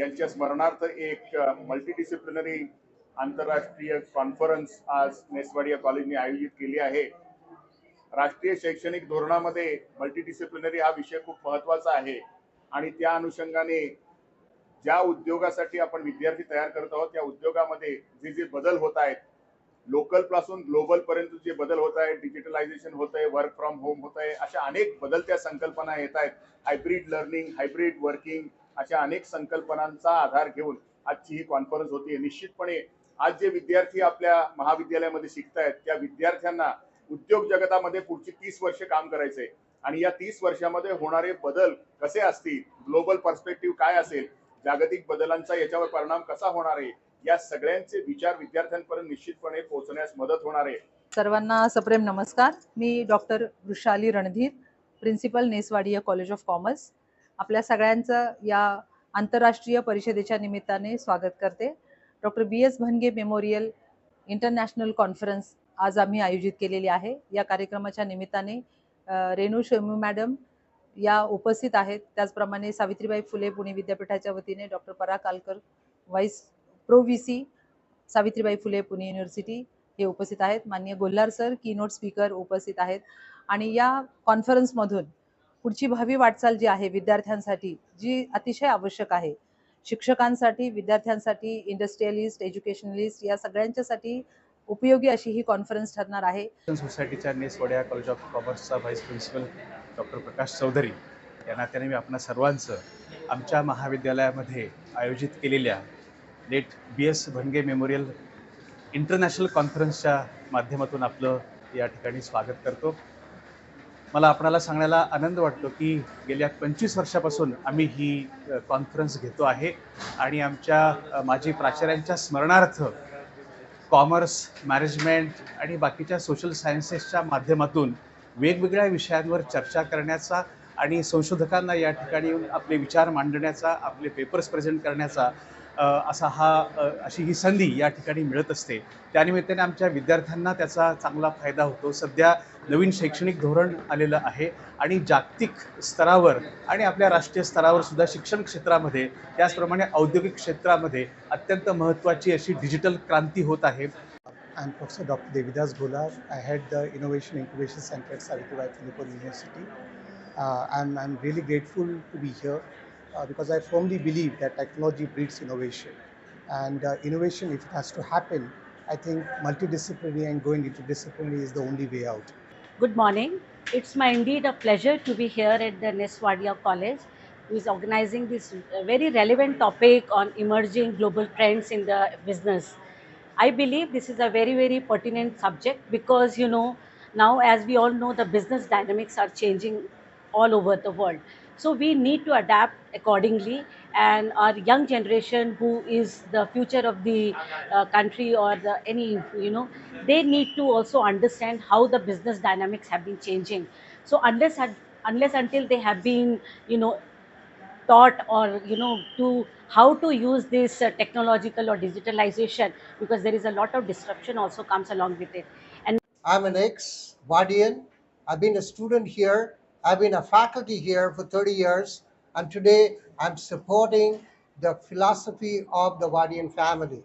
त्यांच्या स्मरणार्थ एक मल्टीडिसिप्लिनरी आंतरराष्ट्रीय कॉन्फरन्स आज नेसवाडिया कॉलेजने आयोजित केली आहे. राष्ट्रीय शैक्षणिक धोरणामध्ये मल्टीडिसिप्लिनरी हा विषय खूप महत्त्वाचा आहे. आणि त्या अनुषंगाने ज्या उद्योगासाठी आपण विद्यार्थी तयार करत आहोत त्या उद्योगामध्ये जे जे बदल होत आहेत लोकलपासून ग्लोबल पर्यंत जे बदल होत आहेत डिजिटलायझेशन होत आहे वर्क फ्रॉम होम होत आहे अशा अनेक बदलत्या संकल्पना येत आहेत. हायब्रिड लर्निंग हायब्रिड वर्किंग अशा अनेक संकल्पनांचा आधार घेऊन आजची ही कॉन्फरन्स होती. निश्चितपणे आज जे विद्यार्थी आपल्या महाविद्यालयामध्ये शिकतायत त्या विद्यार्थ्यांना उद्योग जगतामध्ये पुढची तीस वर्ष काम करायचंय आणि या तीस वर्षामध्ये होणारे बदल कसे असतील ग्लोबल पर्स्पेक्टिव्ह काय असेल जागतिक बदलांचा याच्यावर परिणाम कसा होणार आहे या सगळ्यांचे विचार विद्यार्थ्यांपर्यंत निश्चितपणे पोहोचण्यास मदत होणार आहे. सर्वांना सप्रेम नमस्कार. मी doctor Vrushali Randhir principal Ness Wadia college of commerce. आपल्या सगळ्यांचं या आंतरराष्ट्रीय परिषदेच्या निमित्ताने स्वागत करते. Doctor B S Bhanage memorial international conference आज आम्ही आयोजित केलेली आहे. या कार्यक्रमाच्या निमित्ताने रेणू शेमू मॅडम या उपस्थित आहेत. त्याचप्रमाणे सावित्रीबाई फुले पुणे विद्यापीठाच्या वतीने doctor Parag Kalkar vice pro V C Savitribai Phule Pune university हे उपस्थित आहेत. मान्य Golhar sir keynote speaker उपस्थित आहेत. आणि या कॉन्फरन्समधून पुढची भावी वाटचाल जी आहे विद्यार्थ्यांसाठी जी अतिशय आवश्यक आहे. शिक्षकांसाठी विद्यार्थ्यांसाठी इंडस्ट्रियलिस्ट एज्युकेशनलिस्ट या सगळ्यांच्यासाठी उपयोगी अशी ही कॉन्फरन्स ठरणार आहे. सोसायटीच्या नेसवाड्या कॉलेज ऑफ कॉमर्सचा vice principal doctor Prakash Chaudhari या नात्याने मी आपणा सर्वांचं आमच्या महाविद्यालयामध्ये आयोजित केलेल्या late B S Bhanage memorial international कॉन्फरन्सच्या माध्यमातून आपलं या ठिकाणी स्वागत करतो. मला आपणाला सांगण्याला आनंद वाटतो की गेल्या पंचवीस वर्षापासून आम्ही ही कॉन्फरन्स घेतो आहे. आणि आमच्या माजी प्राचार्यांच्या स्मरणार्थ कॉमर्स मॅनेजमेंट आणि बाकीच्या सोशल सायन्सेसच्या माध्यमातून वेगवेगळ्या विषयांवर चर्चा करण्याचा आणि संशोधकांना या ठिकाणी येऊन आपले विचार मांडण्याचा आपले पेपर्स प्रेझेंट करण्याचा असा हा अशी ही संधी या ठिकाणी मिळत असते त्यानिमित्ताने आमच्या विद्यार्थ्यांना त्याचा चांगला फायदा होतो सध्या नवीन शैक्षणिक धोरण आलेलं आहे आणि जागतिक स्तरावर आणि आपल्या राष्ट्रीय स्तरावर सुद्धा शिक्षण क्षेत्रामध्ये त्याचप्रमाणे औद्योगिक क्षेत्रामध्ये अत्यंत महत्त्वाची अशी डिजिटल क्रांती होत आहे आय Professor Dr. Devidas Golar. I head the Innovation Incubation Center at Savitribai Philippine Uh, I'm, I'm really grateful to be here uh, because I firmly believe that technology breeds innovation. And uh, innovation, if it has to happen, I think multidisciplinary and going interdisciplinary is the only way out. Good morning. It's my indeed a pleasure to be here at the Neswadia College, who is organizing this very relevant topic on emerging global trends in the business. I believe this is a very, very pertinent subject because, you know, now as we all know, the business dynamics are changing all over the world. So we need to adapt accordingly, and our young generation, who is the future of the uh, country or the any, you know, they need to also understand how the business dynamics have been changing. So unless unless until they have been, you know, taught or you know to how to use this uh, technological or digitalization because there is a lot of disruption also comes along with it And I'm an ex Wardian. I've been a student here. I've been a faculty here for 30 years. And today I'm supporting the philosophy of the Wardian family.